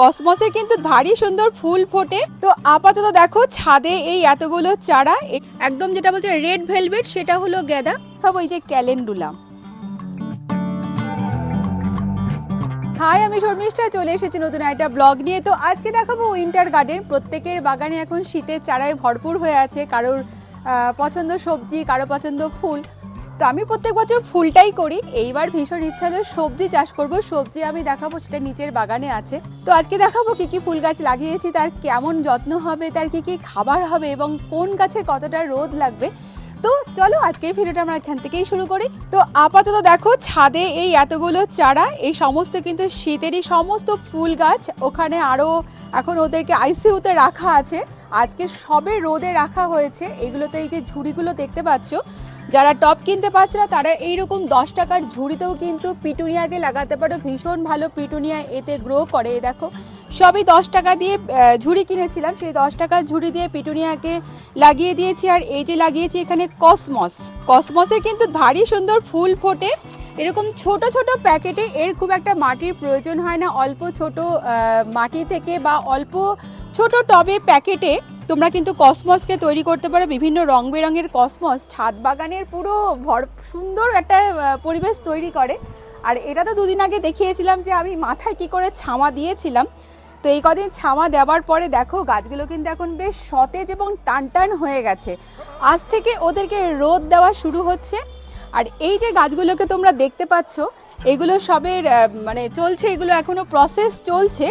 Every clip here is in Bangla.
কসমসের কিন্তু ভারী সুন্দর ফুল ফোটে। তো আপাতত দেখো ছাদে এই এতগুলো চারা একদম যেটা বলছে রেড ভেলভেট, সেটা হলো গেদা সব ওই যে ক্যালেন্ডুলা। হাই, আমি শর্মিষ্ঠা, চলে এসেছি নতুন একটা ব্লগ নিয়ে। তো আজকে দেখাবো উইন্টার গার্ডেন। প্রত্যেকের বাগানে এখন শীতের চারায় ভরপুর হয়ে আছে। কারোর পছন্দ সবজি, কারও পছন্দ ফুল। তো আমি প্রত্যেক বছর ফুলটাই করি। এইবার ভীষণ ইচ্ছা হলো সবজি চাষ করব। সবজি আমি দেখাবো, সেটা নিচের বাগানে আছে। তো আজকে দেখাবো কি কি ফুল গাছ লাগিয়েছি, তার কেমন যত্ন হবে, তার কি কি খাবার হবে এবং কোন গাছের কতটা রোদ লাগবে। তো চলো আজকে এই ভিডিওটা আমরা এখান থেকেই শুরু করি। তো আপাতত দেখো, ছাদে এই এতগুলো চারা, এই সমস্ত কিন্তু শীতেরই সমস্ত ফুল গাছ। ওখানে আরও এখন ওদেরকে আইসিইউতে রাখা আছে। আজকে সবে রোদে রাখা হয়েছে। এগুলোতে এই যে ঝুড়িগুলো দেখতে পাচ্ছ যারা টপ কিনতে পারছে না, তারা এইরকম দশ টাকার ঝুড়িতেও কিন্তু পিটুনিয়াকে লাগাতে পারো। ভীষণ ভালো পিটুনিয়া এতে গ্রো করে। দেখো, সবই দশ টাকা দিয়ে ঝুড়ি কিনেছিলাম। সেই দশ টাকার ঝুড়ি দিয়ে পিটুনিয়াকে লাগিয়ে দিয়েছি। আর এই যে লাগিয়েছি এখানে কসমস। কসমসের কিন্তু ভারী সুন্দর ফুল ফোটে। এরকম ছোট ছোট প্যাকেটে এর খুব একটা মাটির প্রয়োজন হয় না। অল্প ছোট মাটি থেকে বা অল্প ছোট টবে প্যাকেটে তোমরা কিন্তু কসমসকে তৈরি করতে পারো, বিভিন্ন রং বেরঙের কসমস। ছাদ বাগানের পুরো ভর সুন্দর একটা পরিবেশ তৈরি করে। আর এটা তো দুদিন আগে দেখিয়েছিলাম যে আমি মাথায় কি করে ছামা দিয়েছিলাম। তো এই কদিন ছামা দেওয়ার পরে দেখো, গাছগুলো কিন্তু এখন বেশ সতেজ এবং টানটান হয়ে গেছে। আজ থেকে ওদেরকে রোদ দেওয়া শুরু হচ্ছে। আর এই যে গাছগুলোকে তোমরা দেখতে পাচ্ছ, এগুলো সবের মানে চলছে, এগুলো এখনও প্রসেস চলছে।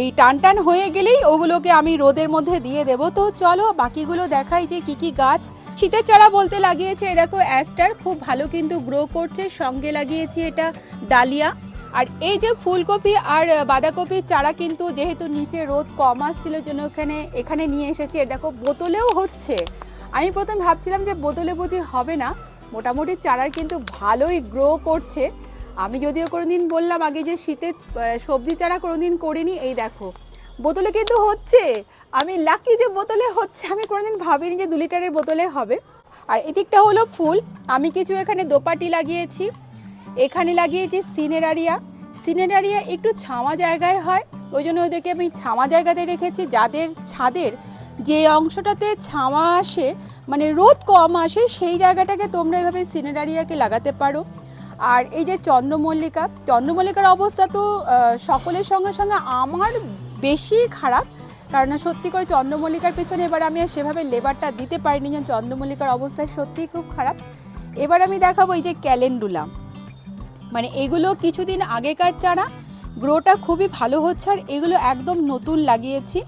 এই টান টান হয়ে গেলেই ওগুলোকে আমি রোদের মধ্যে দিয়ে দেব। তো চলো বাকিগুলো দেখাই যে কি কি গাছ। শীতের চারা বলতে লাগিয়েছে দেখো, অ্যাস্টার খুব ভালো কিন্তু গ্রো করছে, সঙ্গে লাগিয়েছি এটা ডালিয়া। আর এই যে ফুলকপি আর বাঁধাকপির চারা কিন্তু যেহেতু নিচে রোদ কম আসছিল, জন্য ওখানে, এখানে নিয়ে এসেছি। দেখো, বোতলেও হচ্ছে। আমি প্রথম ভাবছিলাম যে বোতলে বুঝি হবে না। মোটামুটি চারার কিন্তু ভালোই গ্রো করছে। আমি যদিও কোনোদিন বললাম আগে যে শীতের সবজি চারা কোনোদিন করিনি, এই দেখো। বোতলে কিন্তু হচ্ছে। আমি লাকি যে বোতলে হচ্ছে, আমি কোনোদিন ভাবিনি যে দু লিটারের বোতলে হবে। আর এদিকটা হলো ফুল। আমি কিছু এখানে দোপাটি লাগিয়েছি। এখানে লাগিয়েছি সিনেরারিয়া সিনেরারিয়া একটু ছামা জায়গায় হয়, ওই জন্য ওদেরকে আমি ছামা জায়গাতে রেখেছি, যাদের ছাদের যে অংশটাতে ছামা আসে মানে রোদ কম আসে, সেই জায়গাটাকে তোমরা এভাবে সিনেরারিয়াকে লাগাতে পারো। আর এই যে চন্দ্রমল্লিকা, চন্দ্রমল্লিকার অবস্থা তো সকলের সঙ্গে সঙ্গে আমার বেশি খারাপ। কারণ সত্যি করে চন্দ্রমল্লিকার পেছনে এবার আমি আর সেভাবে লেবারটা দিতে পারিনি যে চন্দ্রমল্লিকার অবস্থা সত্যিই খুব খারাপ। এবার আমি দেখাবো এই যে ক্যালেন্ডুলা। মানে এগুলো কিছুদিন আগেকার চারা, গ্রোটা খুবই ভালো হচ্ছে আর এগুলো একদম নতুন লাগিয়েছি।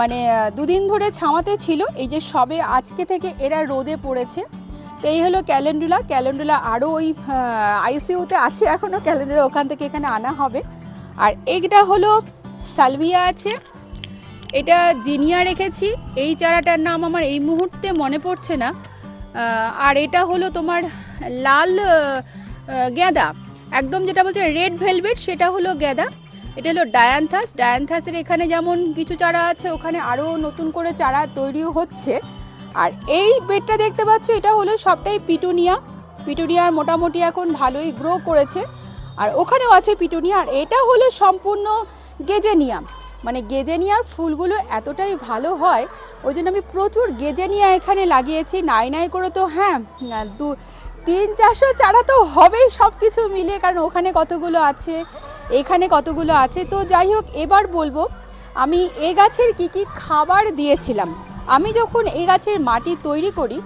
মানে দুদিন ধরে ছাওয়াতে ছিল, এই যে সবে আজকে থেকে এরা রোদে পড়েছে। তো এই হলো ক্যালেন্ডুলা। ক্যালেন্ডুলা আরও ওই আইসিউতে আছে এখনও ক্যালেন্ডুলা ওখান থেকে এখানে আনা হবে। আর এইটা হলো সালভিয়া আছে। এটা জিনিয়া রেখেছি। এই চারাটার নাম আমার এই মুহূর্তে মনে পড়ছে না। আর এটা হলো তোমার লাল গেঁদা একদম যেটা বলছে রেড ভেলভেট, সেটা হলো গেঁদা এটা হলো ডায়ান্থাস। ডায়ান্থাসের এখানে যেমন কিছু চারা আছে, ওখানে আরও নতুন করে চারা তৈরিও হচ্ছে। আর এই বেডটা দেখতে পাচ্ছ, এটা হলো সবটাই পিটুনিয়া। পিটুনিয়ার মোটামুটি এখন ভালোই গ্রো করেছে। আর ওখানেও আছে পিটুনিয়া, আর এটা হলো সম্পূর্ণ গেজেনিয়া। মানে গেজেনিয়ার ফুলগুলো এতটাই ভালো হয়, ওই জন্য আমি প্রচুর গেজেনিয়া এখানে লাগিয়েছি। নাই নাই করে তো হ্যাঁ দু, তিন চারশো চারা তো হবেই সব কিছু মিলিয়ে, কারণ ওখানে কতগুলো আছে, এখানে কতগুলো আছে। তো যাই হোক, এবার বলব, আমি এ গাছের কি কি খাবার দিয়েছিলাম। আমি যখন এই গাছের মাটি তৈরি করি,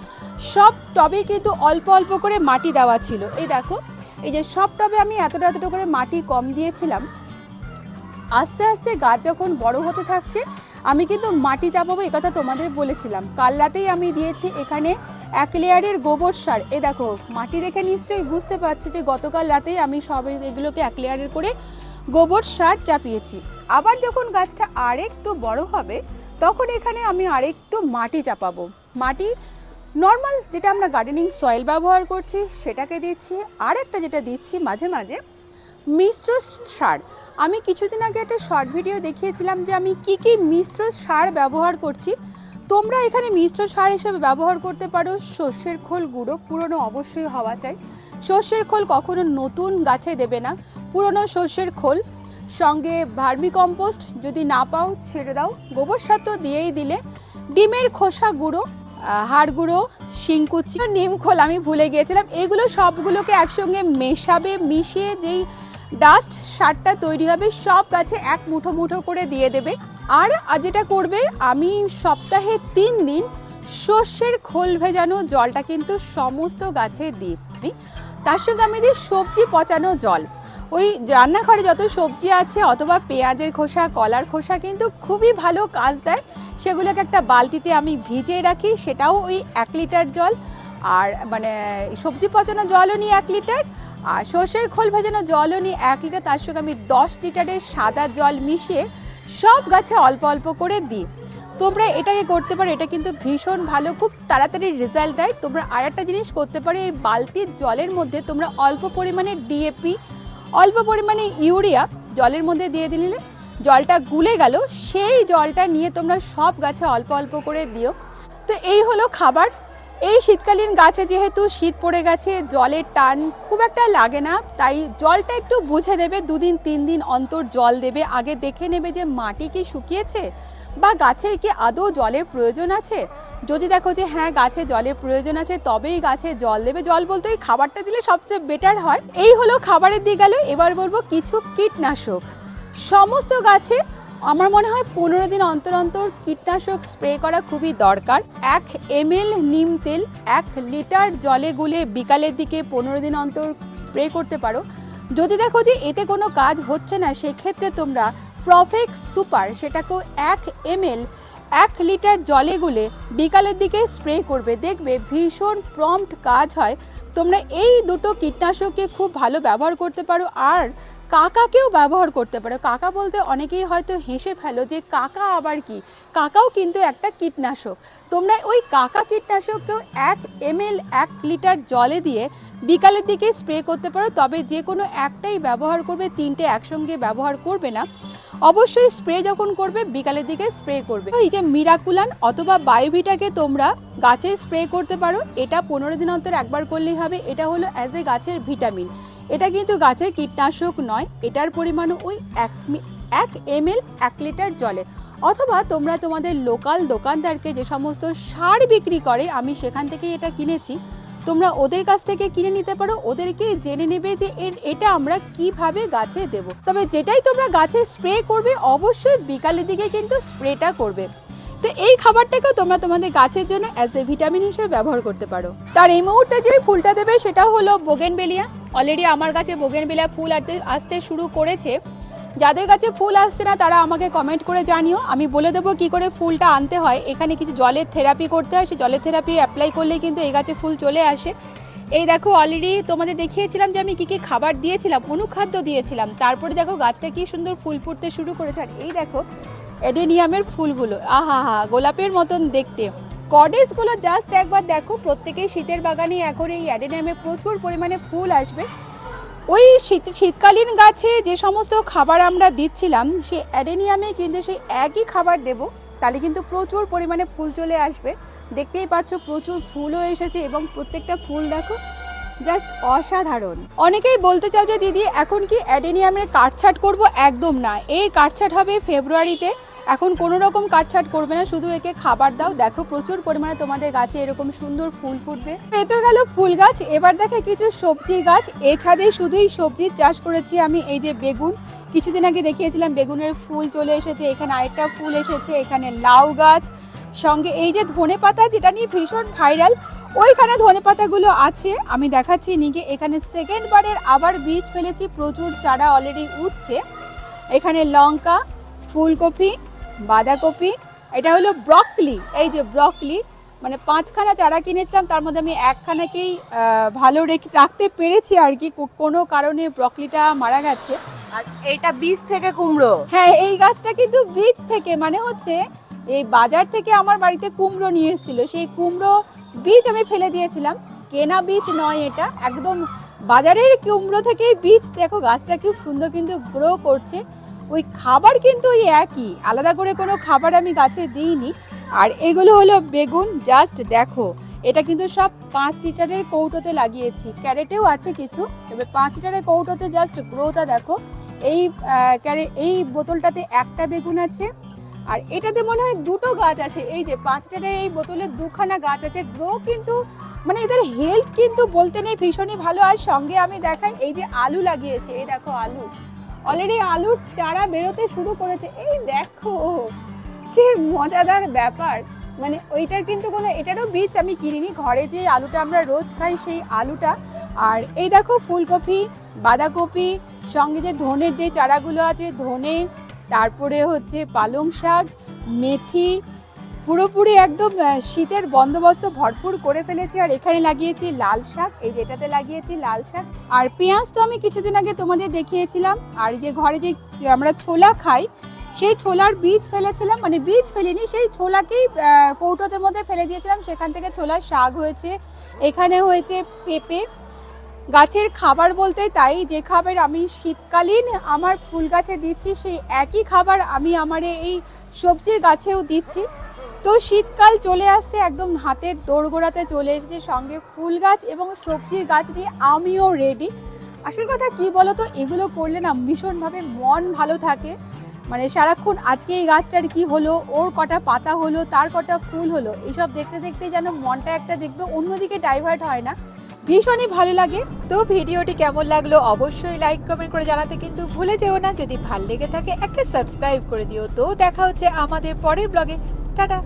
সব টবে কিন্তু অল্প অল্প করে মাটি দেওয়া ছিল। এই দেখো, এই যে সব টবে আমি এতটা এতটা করে মাটি কম দিয়েছিলাম, আস্তে আস্তে গাছ যখন বড় হতে থাকছে, আমি কিন্তু মাটি চাপাবো কথা তোমাদের বলেছিলাম। কাল রাতেই আমি দিয়েছি এখানে এক লেয়ারের গোবর সার। এ দেখো, মাটি দেখে নিশ্চয়ই বুঝতে পারছ যে গতকাল রাতেই আমি সব এগুলোকে এক লেয়ারের করে গোবর সার চাপিয়েছি। আবার যখন গাছটা আরেকটু বড় হবে তখন এখানে আমি আরেকটু মাটি চাপাবো। মাটি নর্মাল যেটা আমরা গার্ডেনিং সয়েল ব্যবহার করছি, সেটাকে দিচ্ছি। আর একটা যেটা দিচ্ছি মাঝে মাঝে, মিশ্র সার। আমি কিছুদিন আগে একটা শর্ট ভিডিও দেখিয়েছিলাম যে আমি কি কি মিশ্র সার ব্যবহার করছি। তোমরা এখানে মিশ্র সার হিসেবে ব্যবহার করতে পারো। সর্ষের খোল গুঁড়ো, পুরনো অবশ্যই হওয়া চাই। সর্ষের খোল কখনো নতুন গাছে দেবে না। পুরনো সর্ষের খোল সঙ্গে ভার্মি কম্পোস্ট যদি না পাও, ছেড়ে দাও। গোবর সার তো দিয়েই দিলে। ডিমের খোসা গুঁড়ো হাড় গুঁড়ো, শিংকুচি, নিম খোল আমি ভুলে গিয়েছিলাম। এগুলো সবগুলোকে একসঙ্গে মেশাবে, মিশিয়ে যেই ডাস্ট সারটা তৈরি হবে, সব গাছে এক মুঠো মুঠো করে দিয়ে দেবে। আর যেটা করবে, আমি সপ্তাহে তিন দিন সর্ষের খোল ভেজানো জলটা কিন্তু সমস্ত গাছে দিই। তার সঙ্গে আমি দিই সবজি পচানো জল। ওই রান্নাঘরে যত সবজি আছে অথবা পেঁয়াজের খোসা, কলার খোসা কিন্তু খুবই ভালো কাজ দেয়। সেগুলোকে একটা বালতিতে আমি ভিজিয়ে রাখি, সেটাও ওই এক লিটার জল। আর মানে সবজি পচানো জলও নিই এক লিটার, আর সর্ষের খোল ভেজানো জলও নিই এক লিটার, তার সঙ্গে আমি দশ লিটারের সাদা জল মিশিয়ে সব গাছে অল্প অল্প করে দিই। তোমরা এটাকে করতে পারো, এটা কিন্তু ভীষণ ভালো, খুব তাড়াতাড়ি রেজাল্ট দেয়। তোমরা আর একটা জিনিস করতে পারো, এই বালতির জলের মধ্যে তোমরা অল্প পরিমাণে ডিএপি অল্প পরিমাণে ইউরিয়া জলের মধ্যে দিয়ে দিলে জলটা গুলে গেল, সেই জলটা নিয়ে তোমরা সব গাছে অল্প অল্প করে দিও। তো এই হলো খাবার। এই শীতকালীন গাছে যেহেতু শীত পড়ে গেছে, জলের টান খুব একটা লাগে না, তাই জলটা একটু বুঝে দেবে, দুদিন তিন দিন অন্তর জল দেবে। আগে দেখে নেবে যে মাটি কি শুকিয়েছে বা গাছের কি আদৌ জলের প্রয়োজন আছে? যদি দেখো যে হ্যাঁ গাছে জলের প্রয়োজন আছে, তবেই গাছে জল দেবে। জল বলতে ওই খাবারটা দিলে সবচেয়ে বেটার হয়। এই হলো খাবারের দিক গেল। এবার বলব কিছু কীটনাশক। সমস্ত গাছে আমার মনে হয় পনেরো দিন অন্তর অন্তর কীটনাশক স্প্রে করা খুবই দরকার। এক এম এল নিম তেল, এক লিটার জলে গুলে বিকালের দিকে পনেরো দিন অন্তর স্প্রে করতে পারো। যদি দেখো যে এতে কোনো কাজ হচ্ছে না, সেক্ষেত্রে তোমরা প্রফেক্স সুপার সেটাকেও এক এম এল এক লিটার জলে গুলে বিকালের দিকে স্প্রে করবে। দেখবে ভীষণ প্রম্পট কাজ হয়। তোমরা এই দুটো কীটনাশককে খুব ভালো ব্যবহার করতে পারো আর কাকাকেও ব্যবহার করতে পারো। কাকা বলতে অনেকেই হয়তো হেসে ফেলো যে কাকা আবার কি? কাকাও কিন্তু একটা কীটনাশক। তোমরা ওই কাকা কীটনাশককেও এক এম এল এক লিটার জলে দিয়ে বিকালের দিকে স্প্রে করতে পারো। তবে যে কোনো একটাই ব্যবহার করবে, তিনটে একসঙ্গে ব্যবহার করবে না। অবশ্যই স্প্রে যখন করবে, বিকালের দিকে স্প্রে করবে। এই যে মিরাকুলান অথবা বায়োভিটাকে তোমরা গাছে স্প্রে করতে পারো, এটা পনেরো দিন অন্তর একবার করলেই হবে। এটা হলো অ্যাজ এ গাছের ভিটামিন এটা কিন্তু গাছের কীটনাশক নয়, এটার পরিমাণও ওই এক এক এম এল এক লিটার জলে। অথবা তোমরা তোমাদের লোকাল দোকানদারকে যে সমস্ত সার বিক্রি করে, আমি সেখান থেকেই এটা কিনেছি। তোমরা ওদের কাছ থেকে কিনে নিতে পারো, ওদেরকে জেনে নেবে যে এটা আমরা কীভাবে গাছে দেব। তবে যেটাই তোমরা গাছে স্প্রে করবে, অবশ্যই বিকালের দিকে কিন্তু স্প্রেটা করবে। তো এই খাবারটাকেও তোমরা তোমাদের গাছের জন্য অ্যাজ এ ভিটামিন হিসেবে ব্যবহার করতে পারো। তার এই মুহূর্তে যে ফুলটা দেবে সেটা হলো বোগেনবেলিয়া। অলরেডি আমার কাছে বোগেনবেলিয়া ফুল আসতে শুরু করেছে। যাদের কাছে ফুল আসছে না, তারা আমাকে কমেন্ট করে জানিও। আমি বলে দেবো কি করে ফুলটা আনতে হয়। এখানে কিছু জলের থেরাপি করতে হয়। সেই জলের থেরাপি অ্যাপ্লাই করলেই কিন্তু এই গাছে ফুল চলে আসে। এই দেখো অলরেডি তোমাদের দেখিয়েছিলাম যে আমি কি কি খাবার দিয়েছিলাম, অনুখাদ্য দিয়েছিলাম। তারপরে দেখো গাছটা কি সুন্দর ফুল ফুটতে শুরু করেছে। আর এই দেখো এডেনিয়ামের ফুলগুলো। আহা হা গোলাপের মতন দেখতে। কডেসগুলো জাস্ট একবার দেখো, প্রত্যেকেই শীতের বাগানে এখন এই অ্যাডেনিয়ামে প্রচুর পরিমাণে ফুল আসবে। ওই শীত, শীতকালীন গাছে যে সমস্ত খাবার আমরা দিচ্ছিলাম, সেই অ্যাডেনিয়ামে কিন্তু সেই একই খাবার দেব। তাহলে কিন্তু প্রচুর পরিমাণে ফুল চলে আসবে। দেখতেই পাচ্ছ প্রচুর ফুলও এসেছে এবং প্রত্যেকটা ফুল দেখো জাস্ট অসাধারণ। অনেকেই বলতে চাও যে, দিদি, এখন কি অ্যাডেনিয়ামের কাটছাট করব? একদম না। এই কাটছাট হবে ফেব্রুয়ারিতে। এখন কোনো রকম কাটছাট করবে না, শুধু একে খাবার দাও। দেখো প্রচুর পরিমাণে তোমাদের গাছে এরকম সুন্দর ফুল ফুটবে। এ তো গেল ফুল গাছ। এবার দেখে কিছু সবজি গাছ। এ ছাদে শুধুই সবজির চাষ করেছি আমি, এই যে বেগুন। কিছুদিন আগে দেখিয়েছিলাম বেগুনের ফুল চলে এসেছে, এখানে আরেকটা ফুল এসেছে, এখানে লাউ গাছ। সঙ্গে এই যে ধনে পাতা যেটা নিয়ে ভীষণ ভাইরাল ওইখানে ধনে পাতাগুলো আছে। আমি দেখাচ্ছি নিকে এখানে সেকেন্ড বারের আবার বীজ ফেলেছি প্রচুর চারা অলরেডি উঠছে। এখানে লঙ্কা ফুলকপি বাঁধাকপি এটা হলো ব্রকলি এই যে ব্রকলি মানে পাঁচখানা চারা কিনেছিলাম তার মধ্যে আমি একখানাকেই ভালো রেখে রাখতে পেরেছি আর কি কোনো কারণে ব্রকলিটা মারা গেছে। আর এইটা বীজ থেকে কুমড়ো? হ্যাঁ এই গাছটা কিন্তু বীজ থেকে মানে হচ্ছে এই বাজার থেকে আমার বাড়িতে কুমড়ো নিয়ে এসেছিল। সেই কুমড়ো বীজ আমি ফেলে দিয়েছিলাম। কেনা বীজ নয় এটা। একদম বাজারের কুমড়ো থেকেই বীজ। দেখো, গাছটা খুব সুন্দর কিন্তু গ্রো করছে। ওই খাবার কিন্তু ওই একই। আলাদা করে কোনো খাবার আমি গাছে দিইনি। আর এগুলো হলো বেগুন। জাস্ট দেখো, এটা কিন্তু সব পাঁচ লিটারের কৌটোতে লাগিয়েছি। ক্যারেটেও আছে কিছু। তবে পাঁচ লিটারের কৌটোতে জাস্ট গ্রোটা দেখো। এই ক্যারে- এই বোতলটাতে একটা বেগুন আছে। আর এটাতে মনে হয় দুটো গাছ আছে। এই যে পাঁচটার এই বোতলে দুখানা গাছ আছে। গ্রো কিন্তু মানে এদের হেলথ কিন্তু বলতে নেই ভীষণই ভালো। আর সঙ্গে আমি দেখাই, এই যে আলু লাগিয়েছে, এই দেখো আলু। অলরেডি আলুর চারা বেরোতে শুরু করেছে। এই দেখো, কি মজাদার ব্যাপার। মানে ওইটার কিন্তু কোনো, এটারও বীজ আমি কিনিনি। ঘরে যে আলুটা আমরা রোজ খাই, সেই আলুটা। আর এই দেখো ফুলকপি, বাঁধাকপি, সঙ্গে যে ধনের যে চারাগুলো আছে, ধনে তারপরে হচ্ছে পালং শাক, মেথি, পুরোপুরি একদম শীতের বন্দোবস্ত ভরপুর করে ফেলেছি। আর এখানে লাগিয়েছি লাল শাক, এই যেটাতে লাগিয়েছি লাল শাক। আর পেঁয়াজ তো আমি কিছুদিন আগে তোমাদের দেখিয়েছিলাম। আর যে ঘরে যে আমরা ছোলা খাই, সেই ছোলার বীজ ফেলেছিলাম। মানে বীজ ফেলিনি, সেই ছোলাকেই কৌটোদের মধ্যে ফেলে দিয়েছিলাম। সেখান থেকে ছোলার শাক হয়েছে। এখানে হয়েছে পেঁপে গাছের খাবার বলতে তাই, যে খাবার আমি শীতকালীন আমার ফুল গাছে দিচ্ছি, সেই একই খাবার আমি আমার এই সবজির গাছেও দিচ্ছি। তো শীতকাল চলে আসছে, একদম হাতের দোরগোড়াতে চলে এসেছে সঙ্গে ফুল গাছ এবং সবজির গাছ নিয়ে আমিও রেডি আসল কথা কি বলতো, এগুলো করলে না ভীষণভাবে মন ভালো থাকে। মানে সারাক্ষণ আজকে এই গাছটার কি হলো, ওর কটা পাতা হলো, তার কটা ফুল হলো এইসব দেখতে দেখতে যেন মনটা একটা দেখবে, অন্যদিকে ডাইভার্ট হয় না। ভীষণই ভালো লাগে। তো ভিডিওটি কেমন লাগল অবশ্যই লাইক কমেন্ট করে জানাতে কিন্তু ভুলে যেও না। যদি ভালো লেগে থাকে, একটা সাবস্ক্রাইব করে দিও। তো দেখা হচ্ছে আমাদের পরের ব্লগে টাটা!